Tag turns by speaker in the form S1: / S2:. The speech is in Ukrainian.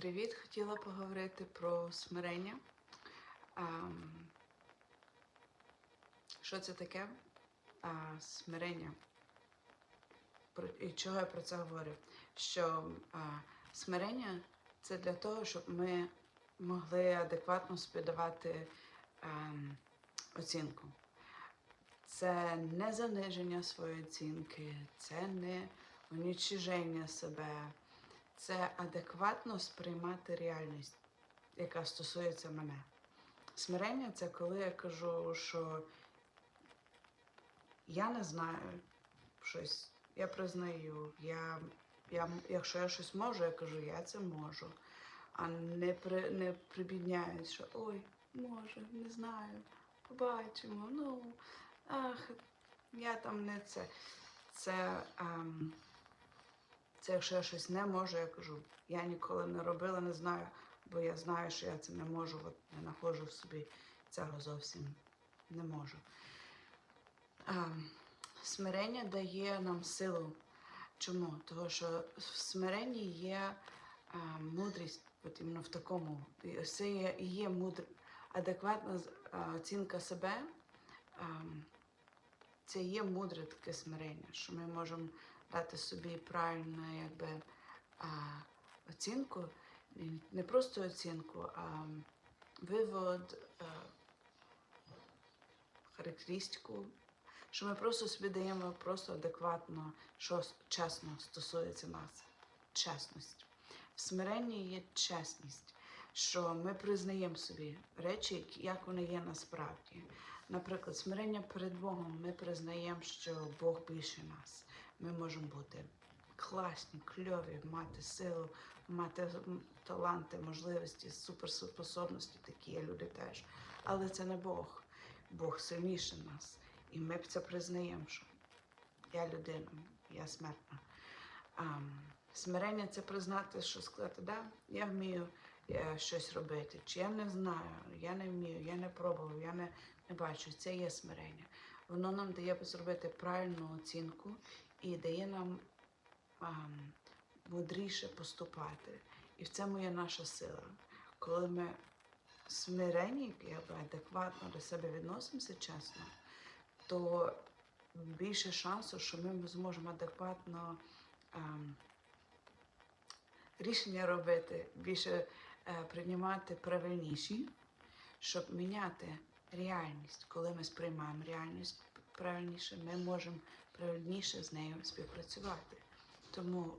S1: Привіт! Хотіла поговорити про смирення. Ам, Що це таке? А, Смирення. І чого я про це говорю? Що а, смирення це для того, щоб ми могли адекватно собі давати ам, оцінку. Це не заниження своєї оцінки, це не унічиження себе, це адекватно сприймати реальність, яка стосується мене. Смирення це коли я кажу, що я не знаю щось, я признаю, я, я, якщо я щось можу, я кажу, я це можу. А не, при, не прибідняюсь, що ой, може, не знаю, побачимо, ну, ах, я там не це. Це, ем, це якщо я щось не можу, я кажу, я ніколи не робила, не знаю, бо я знаю, що я це не можу, от не знаходжу в собі цього зовсім не можу. Ем, смирення дає нам силу. Чому? Тому що в смиренні є а, мудрість, от іменно в такому. Це є, є мудр... адекватна а, оцінка себе. ам, це є мудре таке смирення, що ми можемо дати собі правильну якби, а, оцінку, не просто оцінку, а вивод, а, характеристику, що ми просто собі даємо просто адекватно, що чесно стосується нас. Чесність. В смиренні є чесність, що ми признаємо собі речі, як вони є насправді. Наприклад, смирення перед Богом ми признаємо, що Бог більше нас. Ми можемо бути класні, кльові, мати силу, мати таланти, можливості, суперспособності, такі є люди теж. Але це не Бог. Бог сильніше нас. І ми б це признаємо, що я людина, я смертна. Ам, смирення це признати, що сказати, да, я вмію щось робити, чи я не знаю, я не вмію, я не пробував, я не, не бачу. Це є смирення. Воно нам дає зробити правильну оцінку і дає нам ам, мудріше поступати. І в цьому є наша сила. Коли ми смирені, якби адекватно до себе відносимося чесно, то більше шансу, що ми зможемо адекватно ем, рішення робити, більше е, приймати правильніші, щоб міняти реальність. Коли ми сприймаємо реальність правильніше, ми можемо правильніше з нею співпрацювати. Тому